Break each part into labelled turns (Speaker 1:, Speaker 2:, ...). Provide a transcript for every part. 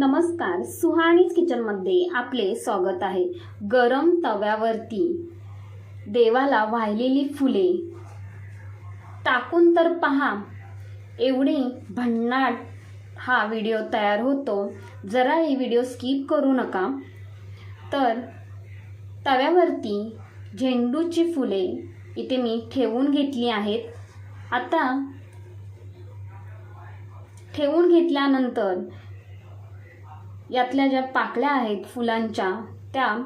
Speaker 1: नमस्कार सुहाणीच किचनमध्ये आपले स्वागत आहे. गरम तव्यावरती देवाला वाहिलेली फुले. टाकून तर पहा एवढी भन्नाट हा व्हिडिओ तयार होतो. जरा ही व्हिडिओ स्किप करू नका. तर तव्यावरती झेंडूची फुले इथे मी ठेवून घेतली आहेत. आता ठेवून घेतल्यानंतर यातल्या ज्या पाकळ्या आहेत फुलांच्या त्या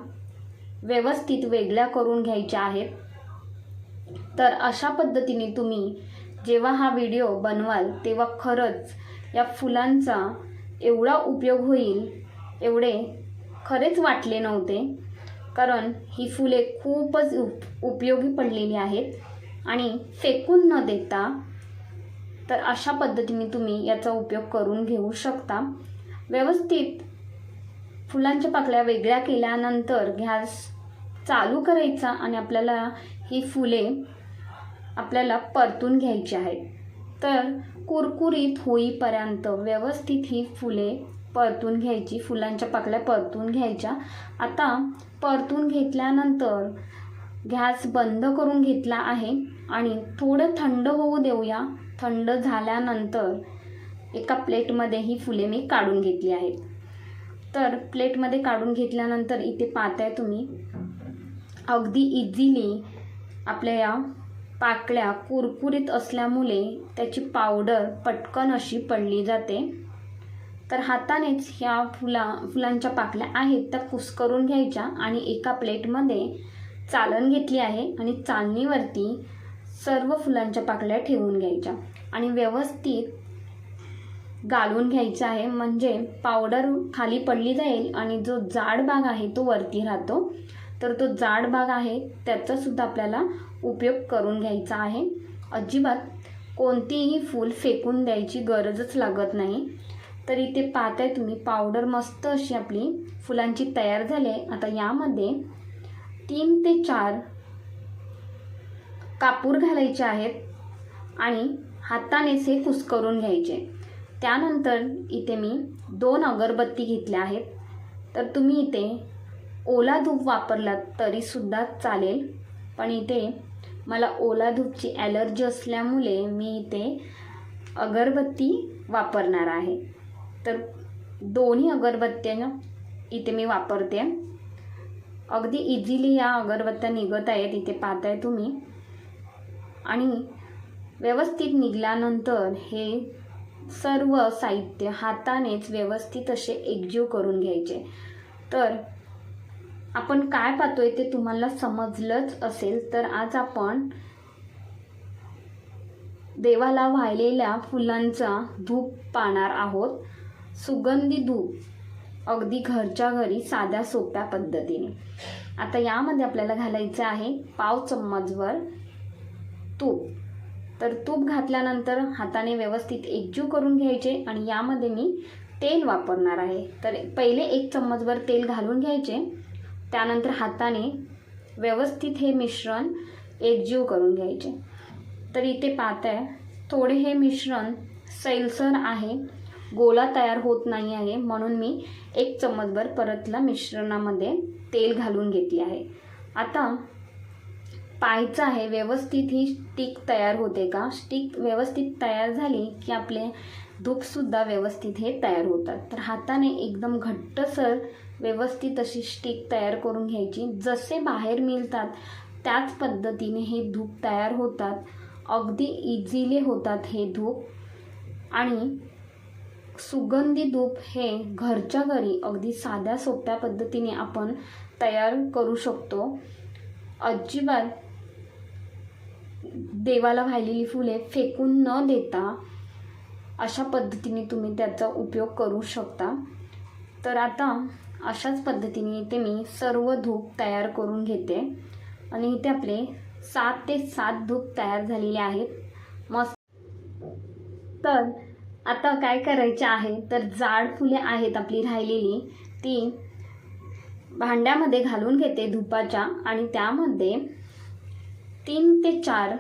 Speaker 1: व्यवस्थित वेगळ्या करून घ्यायच्या आहेत. तर अशा पद्धतीने तुम्ही जेव्हा हा व्हिडिओ बनवाल तेव्हा खरंच या फुलांचा एवढा उपयोग होईल एवढे खरेच वाटले नव्हते. कारण ही फुले खूपच उप उपयोगी पडलेली आहेत आणि फेकून न देता तर अशा पद्धतीने तुम्ही याचा उपयोग करून घेऊ शकता. व्यवस्थित फुलांच्या पाकळ्या वेगळ्या केल्यानंतर गॅस चालू करायचा आणि आपल्याला ही फुले आपल्याला परतून घ्यायची आहेत. तर कुरकुरीत होईपर्यंत व्यवस्थित ही फुले परतून घ्यायची फुलांच्या पाकळ्या परतून घ्यायच्या. आता परतून घेतल्यानंतर गॅस बंद करून घेतला आहे आणि थोडं थंड होऊ देऊया. थंड झाल्यानंतर एका प्लेटमध्ये ही फुले मी काढून घेतली आहेत. तर प्लेटमध्ये काढून घेतल्यानंतर इथे पाहताय तुम्ही. अगदी इझिली आपल्या या पाकळ्या कुरकुरीत असल्यामुळे त्याची पावडर पटकन अशी पडली जाते. तर हातानेच ह्या फुला फुलांच्या पाकळ्या आहेत त्या कुस्करून घ्यायच्या आणि एका प्लेटमध्ये चालण घेतली आहे आणि चालणीवरती सर्व फुलांच्या पाकळ्या ठेवून घ्यायच्या. आणि व्यवस्थित गाळून घ्यायचं आहे. म्हणजे पावडर खाली पडली जाईल आणि जो जाड भाग आहे तो वरती राहतो. तर तो जाड भाग आहे त्याचासुद्धा आपल्याला उपयोग करून घ्यायचा आहे. अजिबात कोणतीही फूल फेकून द्यायची गरजच लागत नाही. तर इथे पाहताय तुम्ही पावडर मस्त अशी आपली फुलांची तयार झाली आहे. आता यामध्ये तीन ते चार कापूर घालायचे आहेत आणि हातानेच हे कुस्करून घ्यायचे. त्यानंतर इथे मी दोन अगरबत्ती घेतल्या आहेत. तर तुम्ही इथे ओला धूप वापरलात तरीसुद्धा चालेल. पण इथे मला ओला धूपची ॲलर्जी असल्यामुळे मी इथे अगरबत्ती वापरणार आहे. तर दोन्ही अगरबत्त्या इथे मी वापरते. अगदी इझिली या अगरबत्त्या निघत आहेत इथे पाहताय तुम्ही. आणि व्यवस्थित निघाल्यानंतर हे सर्व साहित्य हातानेच व्यवस्थित असे एकजीव करून घ्यायचे. तर आपण काय पाहतोय ते तुम्हाला समजलंच असेल तर आज आपण देवाला वाहिलेल्या फुलांचा धूप पाहणार आहोत. सुगंधी धूप अगदी घरच्या घरी साध्या सोप्या पद्धतीने. आता यामध्ये आपल्याला घालायचं आहे पाव चम्मचवर तूप. तर तूप घातल्यानंतर हाताने व्यवस्थित एकजीव करून घ्यायचे आणि यामध्ये मी तेल वापरणार आहे. तर पहिले एक चम्मचभर तेल घालून घ्यायचे. त्यानंतर हाताने व्यवस्थित हे मिश्रण एकजीव करून घ्यायचे. तर इथे पाहत आहे थोडे हे मिश्रण सैलसर आहे. गोला तयार होत नाही आहे म्हणून मी एक चम्मचभर परतला मिश्रणामध्ये तेल घालून घेतले आहे. आता पाहायचं आहे व्यवस्थित ही स्टिक तयार होते का? स्टिक व्यवस्थित तयार झाली की आपले धूपसुद्धा व्यवस्थित हे तयार होतात. तर हाताने एकदम घट्टसर व्यवस्थित अशी स्टिक तयार करून घ्यायची. जसे बाहेर मिळतात त्याच पद्धतीने हे धूप तयार होतात. अगदी इझिली होतात हे धूप. आणि सुगंधी धूप हे घरच्या घरी अगदी साध्या सोप्या पद्धतीने आपण तयार करू शकतो. अजिबात देवाला वाहिलेली फुले फेकून न देता अशा पद्धतीने तुम्ही त्याचा उपयोग करू शकता. तर आता अशाच पद्धतीने इथे मी सर्व धूप तयार करून घेते. आणि इथे आपले सात ते सात धूप तयार झालेले आहेत. मस्त. तर आता काय करायचे आहे? तर जाड फुले आहेत आपली राहिलेली. ती भांड्यामध्ये घालून घेते धुपाच्या. आणि त्यामध्ये तीन ते चार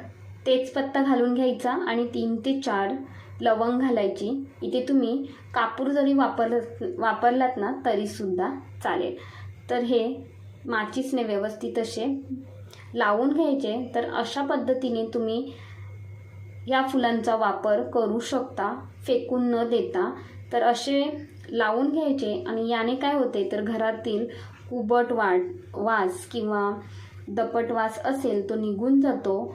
Speaker 1: तेजपत्ता घालून घ्यायचा आणि तीन ते चार लवंग घालायची. इथे तुम्ही कापूर जरी वापरलं वापरलात ना तरीसुद्धा चालेल. तर हे माचीसने व्यवस्थित असे लावून घ्यायचे. तर अशा पद्धतीने तुम्ही या फुलांचा वापर करू शकता फेकून न देता. तर असे लावून घ्यायचे आणि याने काय होते तर घरातील कुबट वाट वास किंवा दपट वास असेल तो निघून जातो.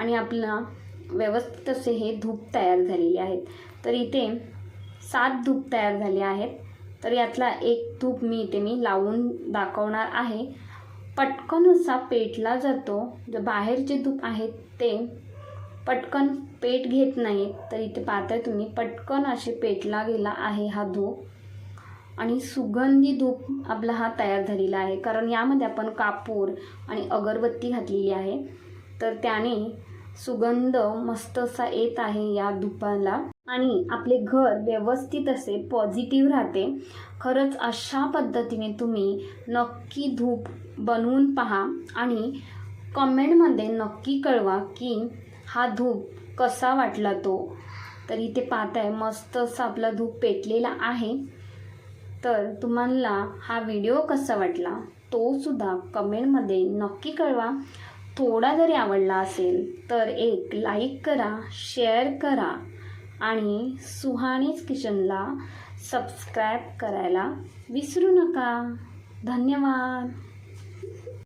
Speaker 1: आणि आपला व्यवस्थित असे हे धूप तयार झालेले आहेत. तर इथे सात धूप तयार झाले आहेत. तर यातला एक धूप मी इथे मी लावून दाखवणार आहे. पटकन असा पेटला जातो. जे बाहेरचे धूप आहेत ते पटकन पेट घेत नाहीत. तर इथे पाहताय तुम्ही पटकन असे पेटला गेला आहे हा धूप. आणि सुगंधी धूप आपला हा तयार झालेला आहे. कारण यामध्ये आपण कापूर आणि अगरबत्ती घातलेली आहे. तर त्याने सुगंध मस्त असा येत आहे या धुपाला आणि आपले घर व्यवस्थित असे पॉझिटिव्ह राहते. खरंच अशा पद्धतीने तुम्ही नक्की धूप बनवून पहा आणि कमेंटमध्ये नक्की कळवा की हा धूप कसा वाटला तो. तर इथे पाहताय मस्त असा आपला धूप पेटलेला आहे. तर तुम्हाला हा व्हिडिओ कसा वाटला तो सुद्धा कमेंटमध्ये नक्की कळवा. थोडा जरी आवडला असेल तर एक लाईक करा शेअर करा आणि सुहानीच किचनला सबस्क्राईब करायला विसरू नका. धन्यवाद.